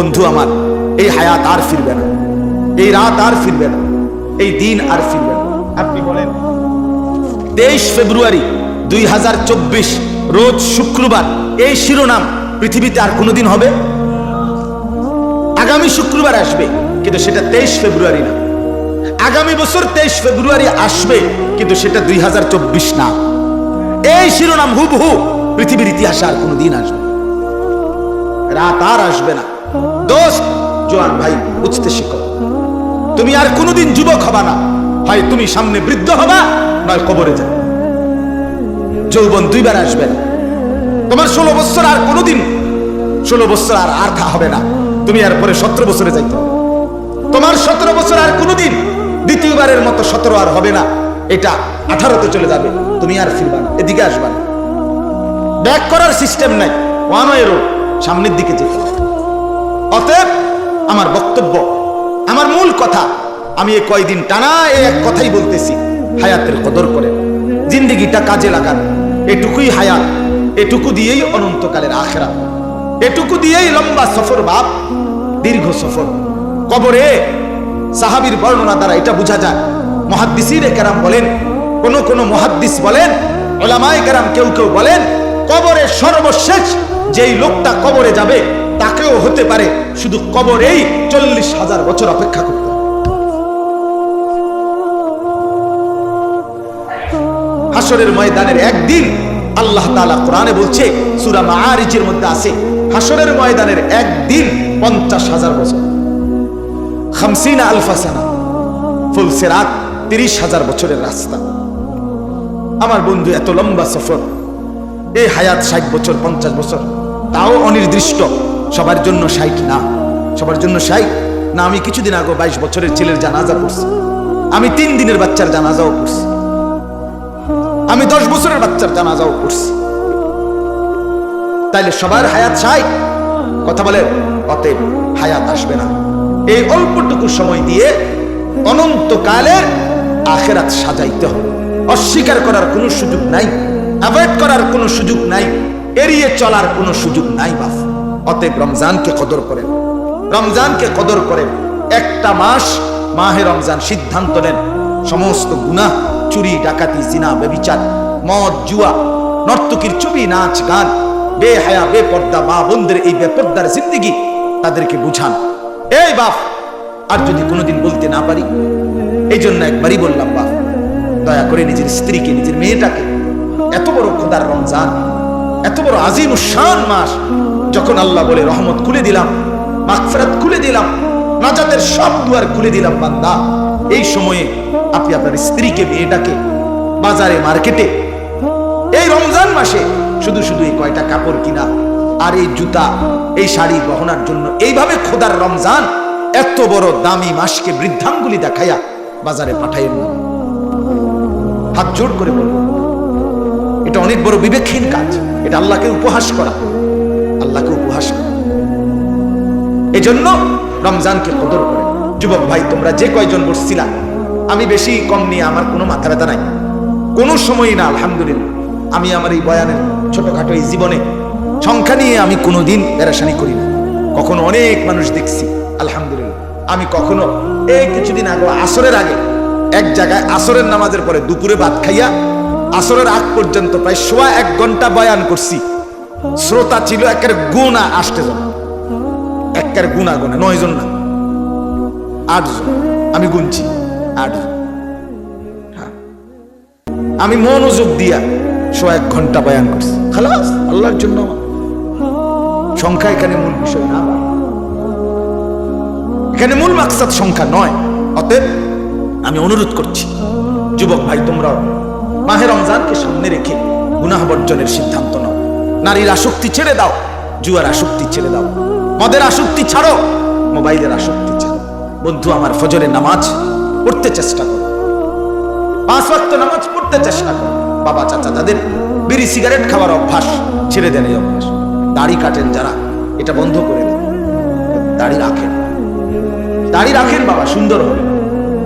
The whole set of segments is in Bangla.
বন্ধু আমার, এই হায়াত আর ফিরবে না। এই রাত আর ফিরবে না। এই দিন আর ফিরবে না। আপনি বলেন, তেইশ ফেব্রুয়ারি দুই রোজ শুক্রবার, এই শিরোনাম পৃথিবীতে আর কোনোদিন হবে? আগামী শুক্রবার আসবে, কিন্তু সেটা তেইশ ফেব্রুয়ারি না। আগামী বছর তেইশ ফেব্রুয়ারি আসবে, কিন্তু সেটা দুই হাজার চব্বিশ না। এই শিরোনাম হুবহু পৃথিবীর ইতিহাসে আর কোনোদিন আসবে রাত আর আসবে না। দোস্ত, জোয়ান ভাই, বুঝতে শিখো। তুমি আর কোনোদিন যুবক হবা না। হয় তুমি সামনে বৃদ্ধ হবা, নয় কবরে যাবে। যৌবন দুইবার আসবে না। তোমার ষোলো বছর আর কোনোদিন, ষোলো বছর আর আর খা হবে না। তুমি আর পরে সতেরো বছরে যাইতে তোমার সতেরো বছর আর কোনোদিন দ্বিতীয়বারের মতো সতেরো আর হবে না। এটা আঠারোতে চলে যাবে। তুমি আর ফিরবা না। এদিকে আসবা না। ব্যাক করার সিস্টেম নাই। One way road. সামনের দিকে যেতে। অতএব আমার বক্তব্য, আমার মূল কথা, আমি এই কয়দিন টানা এই এক কথাই বলতেছি, হায়াতের কদর করে। জিন্দিগিটা কাজে লাগান। এটুকুই হায়াত, এটুকু দিয়েই অনন্তকালের আখেরা এটুকু দিয়েই লম্বা সফর বাপ, দীর্ঘ সফর। কবরে সাহাবীর বর্ণনা দ্বারা এটা বোঝা যায়। মহাদ্দিসির কেরাম বলেন, কোন কোন মহাদ্দিস বলেন, ওলামায় কেরাম কেউ কেউ বলেন কবরে সর্বশেষ যেই লোকটা কবরে যাবে তাকেও হতে পারে শুধু কবরেই চল্লিশ হাজার বছর অপেক্ষা করতে। হাসরের ময়দানের একদিন আল্লাহ তাআলা কোরআনে বলছে, সূরা মাআরিজের মধ্যে আছে হাসরের ময়দানের একদিন পঞ্চাশ হাজার বছর। খামসিনা আলফাসানা ফুলসেরাত তিরিশ হাজার বছরের রাস্তা। আমার বন্ধু, এত লম্বা সফর, এই হায়াত ষাট বছর, পঞ্চাশ বছর, তাও অনির্দিষ্ট। সবার জন্য ষাট না, সবার জন্য ষাট না, আমি কিছুদিন আগে বাইশ বছরের ছেলের জানাজা পড়ছি। আমি তিন দিনের বাচ্চার জানাজাও পড়ছি। আমি দশ বছরের বাচ্চার জানাজাও পড়ছি। তাইলে সবার হায়াত ষাট কথা বলে, অতএব হায়াত আসবে না। এই অল্পটুকু সময় দিয়ে অনন্তকালের আখেরাত সাজাইতে হবে। অস্বীকার করার কোনো সুযোগ নাই, অ্যাভয়েড করার কোনো সুযোগ নাই, এড়িয়ে চলার কোনো সুযোগ নাই বাপ। অতএব রমজানকে কদর করেন। রমজানকে কদর করেন। একটা মাস, মাহে রমজান সিদ্ধান্ত নেন। সমস্ত গুনাহ, চুরি, ডাকাতি, জিনা বেবিচার মদ, জুয়া, নর্তকীর ছবি, নাচ, গান, বেহায়া, বেপর্দা, মা বোনদের এই বেপর্দার জিন্দিগি তাদেরকে বুঝান। এই বাপ, আর যদি কোনোদিন বলতে না পারি এই জন্য একবারই বললাম, বাপ, দয়া করে নিজের স্ত্রীকে, নিজের মেয়েটাকে, এত বড় খোদার রমজান, এত বড় আজিম শান মাস যখন আল্লাহ বলে রহমত খুলে দিলাম, মাগফিরাত খুলে দিলাম, নাজাতের সব দুয়ার খুলে দিলাম বান্দা, এই সময়ে আপনি আপনার স্ত্রীকে, মেয়েটাকে বাজারে, মার্কেটে, এই রমজান মাসে শুধু শুধু এই কয়টা কাপড় কিনা আর এই জুতা, এই শাড়ি গহনার জন্য এইভাবে খোদার রমজান এত বড় দামি মাসকে বৃদ্ধাঙ্গুলি দেখাইয়া বাজারে পাঠাইয়েন না হাত জোর করে বলব এটা অনেক বড় বিবেকহীন কাজ, এটা আল্লাহকে উপহাস করা। আল্লাহকে উপহাস করা। এজন্য রমজানকে কদর করে। যুবক ভাই, তোমরা যে কয়জন বসছিলা, আমি বেশি কম নিয়ে আমার কোনো মাথা ব্যথা নাই। কোনো সময়ই না, আলহামদুলিল্লাহ। আমি আমার এই বয়ানের ছোটখাটো এই জীবনে সংখ্যা নিয়ে আমি কোনোদিন পেরেশানি করি না। কখনো অনেক মানুষ দেখছি, আলহামদুলিল্লাহ। আমি কখনো এই কিছুদিন আগে আসরের আগে এক জায়গায় আসরের নামাজের পরে দুপুরে ভাত খাইয়া, আসরের আগ পর্যন্ত প্রায় সোয়া এক ঘণ্টা বয়ান করছি। শ্রোতা ছিল, একের গুণা আসতে জন একের গুণা গুণা, নয় জন না। আটজন আমি গুনছি। আটজন হ্যাঁ। আমি মনোযোগ দিয়া শো এক ঘণ্টা বয়ান করছি। খালাস, আল্লাহর জন্য সংখ্যা এখানে মূল বিষয় না। এখানে মূল মাকসাদ সংখ্যা নয়। অতএব আমি অনুরোধ করছি, যুবক ভাই, তোমরাও মাহে রমজানকে সামনে রেখে গুনাহ বর্জনের সিদ্ধান্ত নারীর আসক্তি ছেড়ে দাও, জুয়ার আসক্তি ছেড়ে দাও। মদের আসক্তি ছাড়ো, মোবাইলের আসক্তি ছাড়ো। বন্ধু, আমার ফজরের নামাজ পড়তে চেষ্টা করো। পাঁচ ওয়াক্ত নামাজ পড়তে চেষ্টা করো। বাবা, চাচা তাদের বিড়ি সিগারেট খাওয়ার অভ্যাস, ছেড়ে দেন এই অভ্যাস। দাড়ি কাটেন যারা, এটা বন্ধ করে দেন। দাড়ি রাখেন। দাড়ি রাখেন, বাবা, সুন্দর হবে।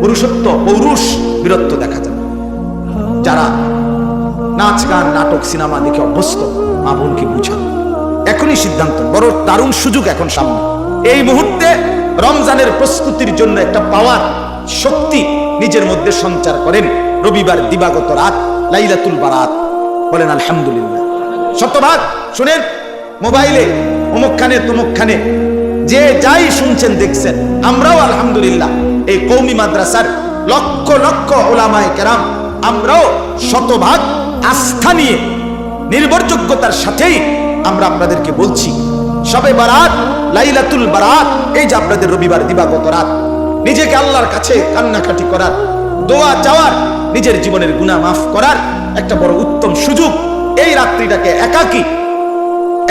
পুরুষত্ব, পৌরুষ, বীরত্ব দেখা যাবে। যারা নাচ, গান, নাটক, সিনেমা দেখে অভ্যস্ত মা বোনকে বুঝান এখনই সিদ্ধান্ত, বড় দারুণ সুযোগ এখন সামনে। এই মুহূর্তে রমজানের প্রস্তুতির জন্য একটা পাওয়ার শক্তি নিজের মধ্যে সঞ্চার করেন রবিবার দিবাগত রাত, লাইলাতুল বারাত। বলেন, আলহামদুলিল্লাহ। শতভাগ শুনেন, মোবাইলে, অমুকখানে, তমুকখানে, যে যাই শুনছেন, দেখছেন, আমরাও আলহামদুলিল্লাহ, এই কৌমি মাদ্রাসার লক্ষ লক্ষ ওলামায় কেরাম, আমরাও শতভাগ আস্থা নিয়ে নির্ভরযোগ্যতার সাথেই আমরা আপনাদেরকে বলছি, সবে বারাত, লাইলাতুল বারাত, এই যে আপনাদের রবিবার দিবাগত রাত, নিজেকে আল্লাহর কাছে কান্নাকাটি করার, দোয়া চাওয়ার, নিজের জীবনের গুণা মাফ করার একটা বড় উত্তম সুযোগ, এই রাত্রিটাকে একাকী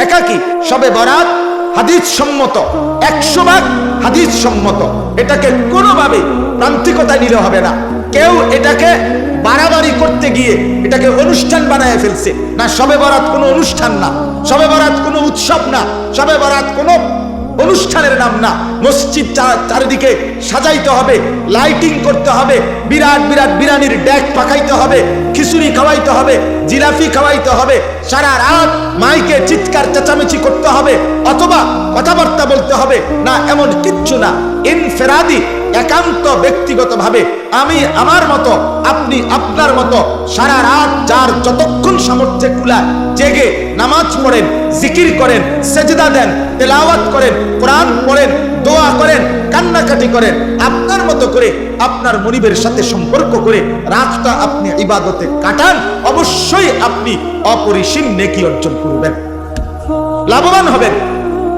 একাকী, সবে বরাত, হাদিস সম্মত, একশো ভাগ হাদিস সম্মত, এটাকে কোনোভাবে প্রান্তিকতা নিলে হবে না। কেউ এটাকে বাড়াবাড়ি করতে গিয়ে এটাকে অনুষ্ঠান বানায় ফেলছে। না, সবে বরাত কোনো অনুষ্ঠান না, সবে বরাত কোনো উৎসব না, সবে বরাত কোনো অনুষ্ঠানের নাম না। মসজিদ চারিদিকে সাজাইতে হবে লাইটিং করতে হবে, বিরাট বিরাট বিরানির ডেক পাকাইতে হবে, খিচুড়ি খাওয়াইতে হবে জিলাফি খাওয়াইতে হবে, সারা রাত মাইকে চিৎকার চেঁচামেচি করতে হবে, অথবা কথাবার্তা বলতে হবে, না, এমন কিচ্ছু না। ইনফেরাদি একান্ত ব্যক্তিগতভাবে আমি আমার মতো, আপনি আপনার মতো সারা রাত যার যতক্ষণ সামর্থ্যে কুলায় জেগে নামাজ পড়েন, জিকির করেন, সেজদা দেন, তেলাওয়াত করেন, কোরআন পড়েন দোয়া করেন, কান্নাকাটি করেন, আপনার মতো করে আপনার মনিবের সাথে সম্পর্ক করে রাতটা আপনি ইবাদতে কাটান, অবশ্যই আপনি অপরিসীম নেকি অর্জন করবেন। লাভবান হবেন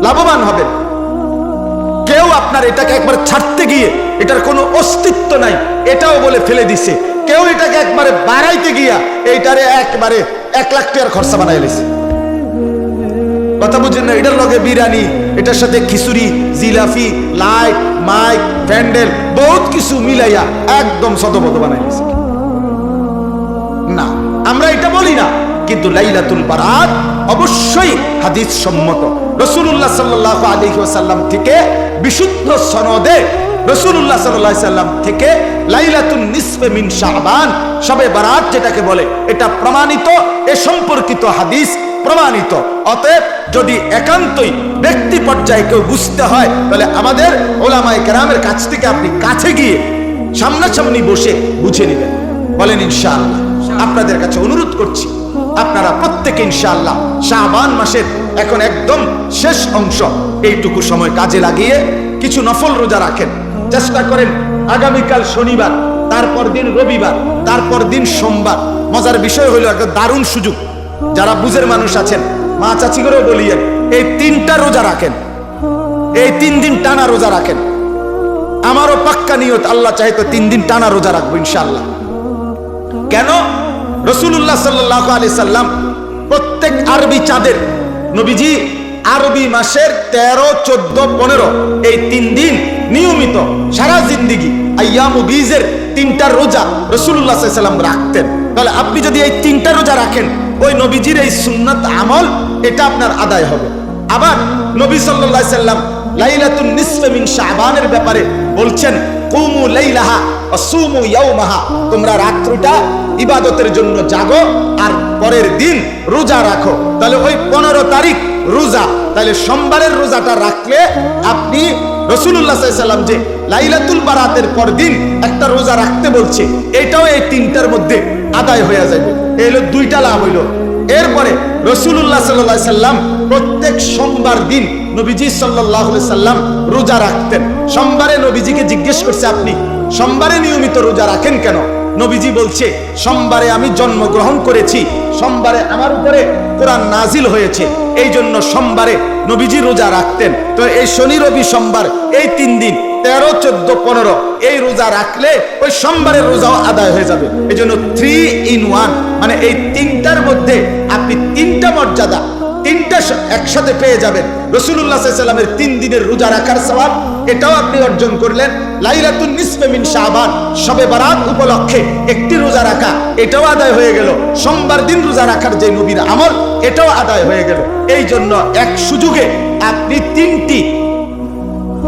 লাভবান হবেন। কেউ আপনার এটাকে একবার ছাড়তে গিয়ে এটার কোনো অস্তিত্ব নাই, এটাও বলে ফেলে দিছে। কেউ এটাকে একবারে বাড়াইতে গিয়া এইটারে একবারে এক লাখ টাকার খরচা বানাই লিছে। কথা বুঝেন না, এটার লগে বিরিয়ানি এটার সাথে খিচুড়ি জিলাফি লাইট মাইক প্যান্ডেল বহুত কিছু মিলাইয়া একদম সদবদ বানাই না, আমরা এটা বলি না, কিন্তু লাইলাতুল বারাত অবশ্যই হাদিস সম্মত। রসুল্লাহ সাল্লাহ আলী সাল্লাম থেকে বিশুদ্ধ সনদে রসুল্লাহ সাল্লাহ সাল্লাম থেকে লাইলাতুল নিসফে মিন শাহবান সবে বারাত যেটাকে বলে, এটা প্রমাণিত, এ সম্পর্কিত হাদিস প্রমাণিত। অতএব যদি একান্তই ব্যক্তি পর্যায়ে কেউ বুঝতে হয়, তাহলে আমাদের ওলামায় কেরামের কাছ থেকে আপনি কাছে গিয়ে সামনাসামনি বসে বুঝে নেবেন। বলেন, ইনশাআল্লাহ। আপনাদের কাছে অনুরোধ করছি, আপনারা প্রত্যেকে ইনশাআল্লাহ শাহবান মাসের এখন একদম শেষ অংশ, এইটুকু সময় কাজে লাগিয়ে কিছু নফল রোজা রাখেন। চেষ্টা করেন আগামীকাল শনিবার, তারপর দিন রবিবার, তারপর দিন সোমবার। মজার বিষয় হলো একটা দারুণ সুযোগ। যারা বুঝের মানুষ আছেন, মা চাচি করেও বলিয়েন, এই তিনটা রোজা রাখেন, এই তিন দিন টানা রোজা রাখেন। আমারও পাক্কা নিয়ত, আল্লাহ চাইতো তিন দিন টানা রোজা রাখব ইনশাআল্লাহ। কেন? রসুল্লাহ সাল্লাহ আলি সাল্লাম প্রত্যেক আরবি চাঁদের, নবীজি আরবি মাসের তেরো, চোদ্দ, পনেরো, এই তিন দিন নিয়মিত সারা জিন্দিগি আয়ামু বীজের তিনটা রোজা রসুল্লাহ সাল্লাম রাখতেন। তাহলে আপনি যদি এই তিনটা রোজা রাখেন ওই নবীজির এই সুন্নত আমল, এটা আপনার আদায় হবে। আবার নবী সাল্লাহ সাল্লাম লাইলাতুন নিসফে মিন শাবানের ব্যাপারে বলছেন, কুমু লাইলাহা অসুমু ইয়াউমাহা। তোমরা রাত্রিটা ইবাদতের জন্য জাগো আর পরের দিন রোজা রাখো। তাহলে ওই পনেরো তারিখ রোজা, তাহলে সোমবারের রোজাটা রাখলে আপনি রসুল্লাহ সাল্লাম যে লাইলাতুল বারাতের পর দিন একটা রোজা রাখতে বলছে, এটাও এই তিনটার মধ্যে আদায় হয়ে যাবে এই হলো দুইটা লাভ হইল। এরপরে রসুল্লাহ সাল্লাহ সাল্লাম প্রত্যেক সোমবার দিন নবীজি সাল্লাহ সাল্লাম রোজা রাখতেন। সোমবারে নবীজিকে জিজ্ঞেস করছে, আপনি সোমবারে নিয়মিত রোজা রাখেন কেন? নবীজি বলছে, সোমবারে আমি জন্মগ্রহণ করেছি, সোমবারে আমার উপরে কোরআন নাজিল হয়েছে এই জন্য সোমবারে নবীজি রোজা রাখতেন। তো এই শনি, রবি, সোমবার, এই তিন দিন তেরো, চোদ্দ, পনেরো। এই রোজা রাখলে ওই সোমবারের রোজাও আদায় হয়ে যাবে। এই জন্য থ্রি ইন ওয়ান মানে এই তিনটার মধ্যে আপনি তিনটা মর্যাদা, তিনটা একসাথে পেয়ে যাবেন। রসুল্লাহ সাল্লামের তিন দিনের রোজা রাখার সবাব এটাও আপনি অর্জন করলেন। লাইলাতুন নিসফে মিন শাবান, শবে বারাত উপলক্ষে একটি রোজা রাখা, এটাও আদায় হয়ে গেল। সোমবার দিন রোজা রাখার যে নবীর আমল, এটাও আদায় হয়ে গেল। এই জন্য এক সুযোগে আপনি তিনটি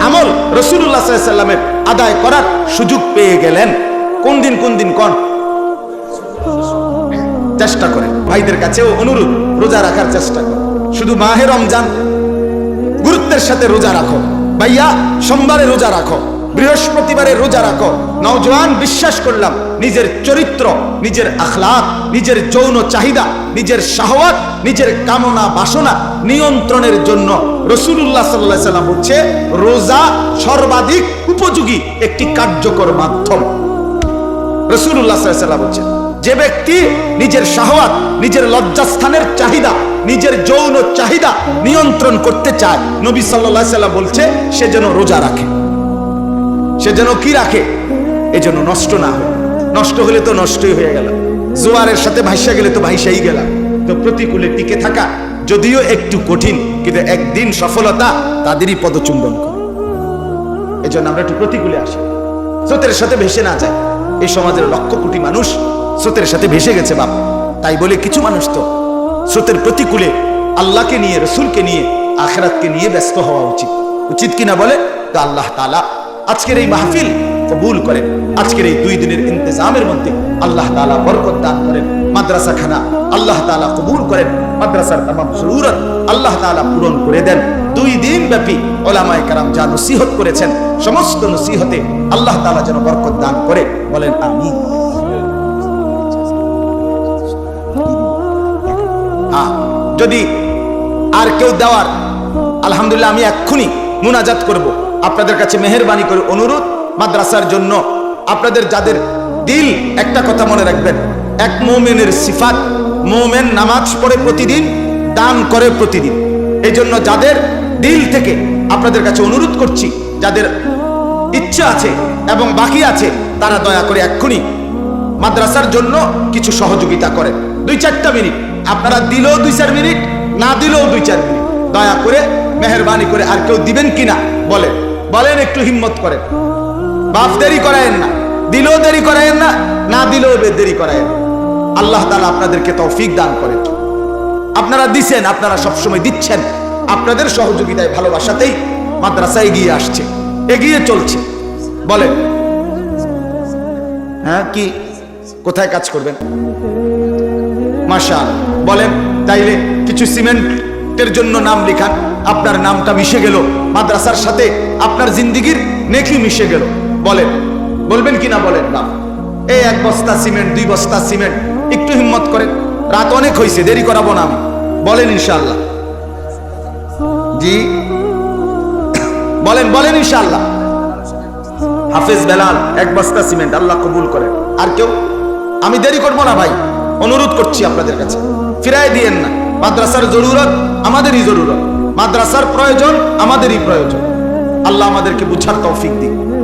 আমল রসুল্লাহ সাল্লামের আদায় করার সুযোগ পেয়ে গেলেন। কোন দিন কোন দিন কোন? চেষ্টা করেন। ভাইদের কাছেও অনুরোধ, রোজা রাখার চেষ্টা করো শুধু মাহে রমজান, গুরুত্বের সাথে রোজা রাখো। ভাইয়া, সোমবারে রোজা রাখো। বৃহস্পতিবারে রোজা রাখো। নওজোয়ান, বিশ্বাস করলাম, নিজের চরিত্র, নিজের আখলাক, নিজের যৌন চাহিদা, নিজের শাহওয়াত, নিজের কামনা বাসনা নিয়ন্ত্রণের জন্য রসুল্লাহ সাল্লাহ সাল্লাম বলছে রোজা সর্বাধিক উপযোগী একটি কার্যকর মাধ্যম। রসুল্লাহ সাল্লাম বলছেন যে ব্যক্তি নিজের শাহওয়াত, নিজের লজ্জাস্থানের চাহিদা, নিজের যৌন চাহিদা নিয়ন্ত্রণ করতে চায়, নবী সাল্লাহ সাল্লাম বলছে, সে যেন রোজা রাখে। সে যেন কি রাখে? এ যেন নষ্ট না হয়। নষ্ট হলে তো নষ্টই হয়ে গেল। জোয়ারের সাথে ভাইসা গেলে তো ভাইসাই গেলাম। তো প্রতিকূলে টিকে থাকা যদিও একটু কঠিন কিন্তু একদিন সফলতা তাদেরই পদচুম্বন করে। এই জন্য আমরা একটু প্রতিকূলে আসি। স্রোতের সাথে ভেসে না যায়। এই সমাজের লক্ষ কোটি মানুষ স্রোতের সাথে ভেসে গেছে বাপ। তাই বলে কিছু মানুষ তো স্রোতের প্রতিকূলে আল্লাহকে নিয়ে, রসুলকে নিয়ে, আখেরাতকে নিয়ে ব্যস্ত হওয়া উচিত। উচিত কিনা বলে? তো আল্লাহ তালা আজকের এই মাহফিল কবুল করেন। আজকের এই দুই দিনের ইন্তজামের মধ্যে আল্লাহ তালা বরকত দান করেন। মাদ্রাসা খানা আল্লাহ তালা কবুল করেন। মাদ্রাসার তামাম জরুরত আল্লাহ তালা পূরণ করে দেন। দুই দিন ব্যাপী ওলামায় কারাম যা নসিহত করেছেন, সমস্ত নসিহতে আল্লাহ তালা যেন বরকত দান করে। বলেন আমি যদি আর কেউ দেওয়ার, আলহামদুলিল্লাহ আমি এক্ষুনি মুনাজাত করব। আপনাদের কাছে মেহরবানি করে অনুরোধ মাদ্রাসার জন্য। আপনাদের যাদের দিল, একটা কথা মনে রাখবেন। এক মোমেনের সিফাত, মোমেন নামাজ পড়ে প্রতিদিন দান করে প্রতিদিন। এই জন্য যাদের দিল থেকে আপনাদের কাছে অনুরোধ করছি, যাদের ইচ্ছা আছে এবং বাকি আছে, তারা দয়া করে এক্ষুনি মাদ্রাসার জন্য কিছু সহযোগিতা করেন। দুই চারটা মিনিট। আপনারা দিলেও দুই চার মিনিট, না দিলেও দুই চার মিনিট। দয়া করে মেহরবানি করে আর কেউ দিবেন কিনা বলেন। বলেন একটু হিম্মত করেন। বাপ দেরি করায়েন না। দিলেও দেরি করায়েন না না দিলেও দেরি করায়েন আল্লাহ তালা আপনাদেরকে তৌফিক দান করেন। আপনারা দিছেন, আপনারা সবসময় দিচ্ছেন। আপনাদের সহযোগিতায়, ভালোবাসাতেই মাদ্রাসা এগিয়ে আসছে, এগিয়ে চলছে। বলেন। হ্যাঁ কি? কোথায় কাজ করবেন? মাশা বলেন, তাইলে কিছু সিমেন্টের জন্য নাম লিখান। আপনার নামটা মিশে গেল, মাদ্রাসার সাথে আপনার জিন্দিগির নেকি মিশে গেল। বলেন। বলবেন কি না বলেন না এই এক বস্তা সিমেন্ট, দুই বস্তা সিমেন্ট, একটু হিম্মত করেন। রাত অনেক হয়েছে দেরি করাবো না আমি। বলেন ইনশাআল্লাহ। জি। বলেন বলেন ইনশাআল্লাহ। হাফেজ বেলাল, এক বস্তা সিমেন্ট, আল্লাহ কবুল করেন। আর কেউ? আমি দেরি করব না ভাই, অনুরোধ করছি আপনাদের কাছে। ফিরাই দিয়েন না। মাদ্রাসার জরুরত আমাদেরই জরুরত। মাদ্রাসার প্রয়োজন আমাদেরই প্রয়োজন। আল্লাহ আমাদেরকে বুঝার তৌফিক দিন